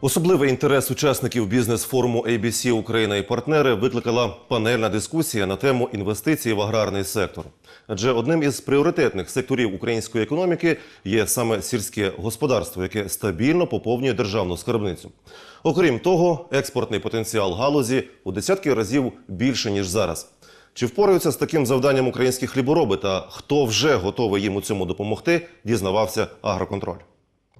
Особливий інтерес учасників бізнес-форуму ABC Україна і партнери викликала панельна дискусія на тему інвестицій в аграрний сектор. Адже одним із пріоритетних секторів української економіки є саме сільське господарство, яке стабільно поповнює державну скарбницю. Окрім того, експортний потенціал галузі у десятки разів більше ніж зараз. Чи впораються з таким завданням українські хлібороби та хто вже готовий їм у цьому допомогти, дізнавався агроконтроль.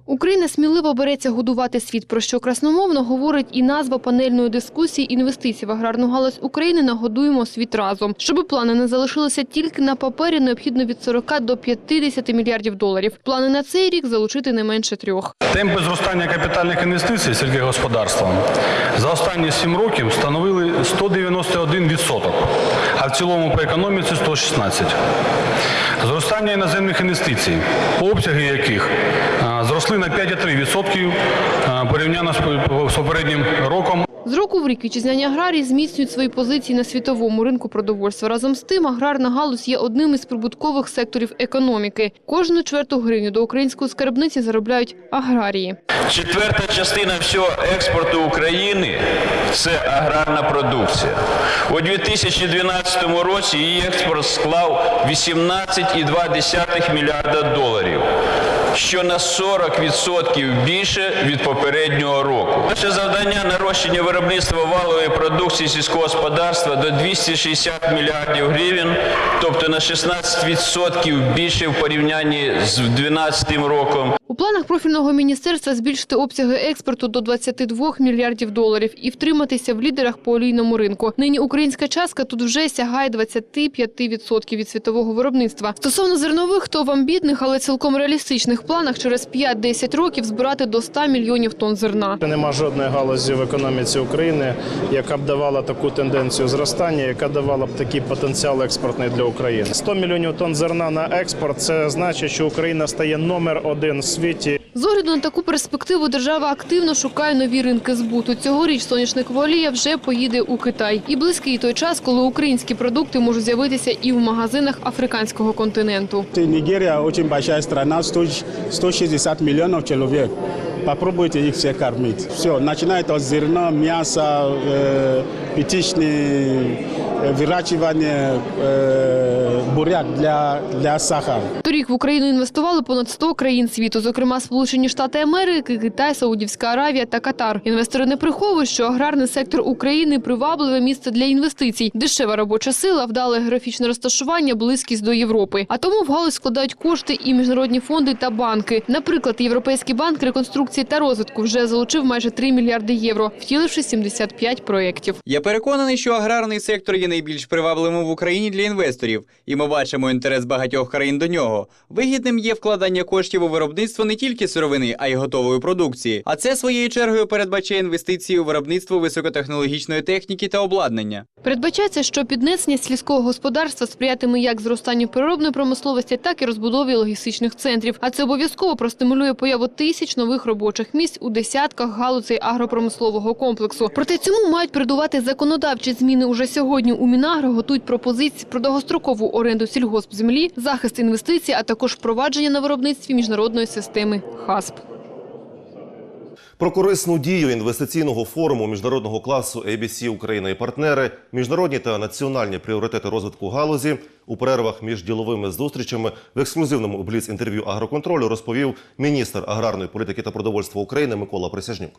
Україна сміливо береться годувати світ, про що красномовно говорить і назва панельної дискусії інвестицій в аграрну галузь України «Нагодуємо світ разом». Щоб плани не залишилися тільки на папері, необхідно від 40 до 50 мільярдів доларів. Плани на цей рік залучити не менше трьох. Темпи зростання капітальних інвестицій сільськогосподарством за останні 7 років становили 191%, а в цілому по економіці 116%. Зростання іноземних інвестицій, обсяги яких зросли на 5,3% порівняно з по- з попереднім роком. З року в рік вітчизняні аграрії зміцнюють свої позиції на світовому ринку продовольства. Разом з тим, аграрна галузь є одним із прибуткових секторів економіки. Кожну чверту гривню до української скарбниці заробляють аграрії. Четверта частина всього експорту України це аграрна продукція. У 2012 році її експорт склав 18,2 мільярда доларів, що на 40% більше від попереднього року. Наше завдання нарощення виробництва валової продукції сільського господарства до 260 мільярдів гривень, тобто на 16% більше в порівнянні з 2012 роком. Планах профільного міністерства збільшити обсяги експорту до 22 мільярдів доларів і втриматися в лідерах по олійному ринку. Нині українська частка тут вже сягає 25% від світового виробництва. Стосовно зернових, то в амбітних, але цілком реалістичних планах через 5-10 років збирати до 100 мільйонів тонн зерна. Нема жодної галузі в економіці України, яка б давала таку тенденцію зростання, яка давала б такий потенціал експортний для України. 100 мільйонів тонн зерна на експорт це значить, що Україна стає номер один в світі. З огляду на таку перспективу держава активно шукає нові ринки збуту. Цьогоріч соняшникова олія вже поїде у Китай. І близький той час, коли українські продукти можуть з'явитися і в магазинах африканського континенту. Нигерия очень большая страна, 100 160 миллионов человек. Попробуйте их всех кормить. Все, начинает от зерна, мяса, э, птичные, э, выращивание э, буряк для, для сахара. Торік в Україну інвестували понад 100 країн світу, зокрема Сполучені Штати Америки, Китай, Саудівська Аравія та Катар. Інвестори не приховують, що аграрний сектор України привабливе місце для інвестицій, дешева робоча сила, вдале географічне розташування, близькість до Європи. А тому в галузь складають кошти і міжнародні фонди та банки. Наприклад, Європейський банк реконструкції та розвитку вже залучив майже 3 мільярди євро, втіливши 75 проєктів. Я переконаний, що аграрний сектор є найбільш привабливим в Україні для інвесторів, і ми бачимо інтерес багатьох країн до нього. Вигідним є вкладання коштів у виробництво не тільки сировини, а й готової продукції. А це своєю чергою передбачає інвестиції у виробництво високотехнологічної техніки та обладнання. Передбачається, що піднесення сільського господарства сприятиме як зростанню переробної промисловості, так і розбудові логістичних центрів. А це обов'язково простимулює появу тисяч нових робочих місць у десятках галузей агропромислового комплексу. Проте цьому мають передувати законодавчі зміни уже сьогодні. У Мінагро готують пропозиції про довгострокову оренду сільгоспземлі, захист інвестицій, а також впровадження на виробництві міжнародної системи ХАСП. Про корисну дію інвестиційного форуму міжнародного класу ABC Україна і партнери, міжнародні та національні пріоритети розвитку галузі у перервах між діловими зустрічами в ексклюзивному бліц інтерв'ю агроконтролю розповів міністр аграрної політики та продовольства України Микола Присяжнюк.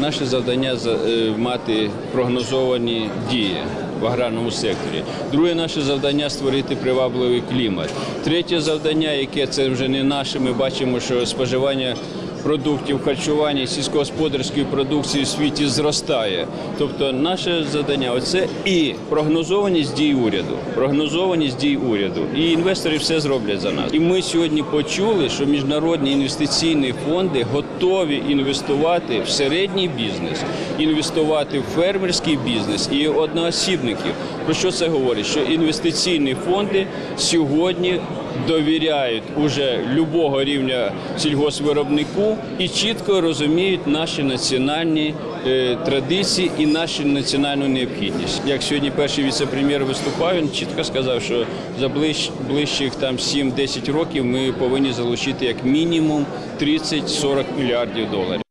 Наше завдання за- е, мати прогнозовані дії в аграрному секторі. Друге наше завдання створити привабливий клімат. Третє завдання, яке це вже не наше, ми бачимо, що споживання продуктів харчування сільськогосподарської продукції в світі зростає. Тобто наше завдання оце і прогнозованість дій уряду. Прогнозованість дій уряду. І інвестори все зроблять за нас. І ми сьогодні почули, що міжнародні інвестиційні фонди готові інвестувати в середній бізнес, інвестувати в фермерський бізнес і одноосібників. Про що це говорить? Що інвестиційні фонди сьогодні довіряють уже любого рівня сільгоспвиробнику і чітко розуміють наші національні е, традиції і нашу національну необхідність. Як сьогодні перший віце-прем'єр виступав, він чітко сказав, що за ближ, ближчих там 7-10 років ми повинні залучити як мінімум 30-40 мільярдів доларів.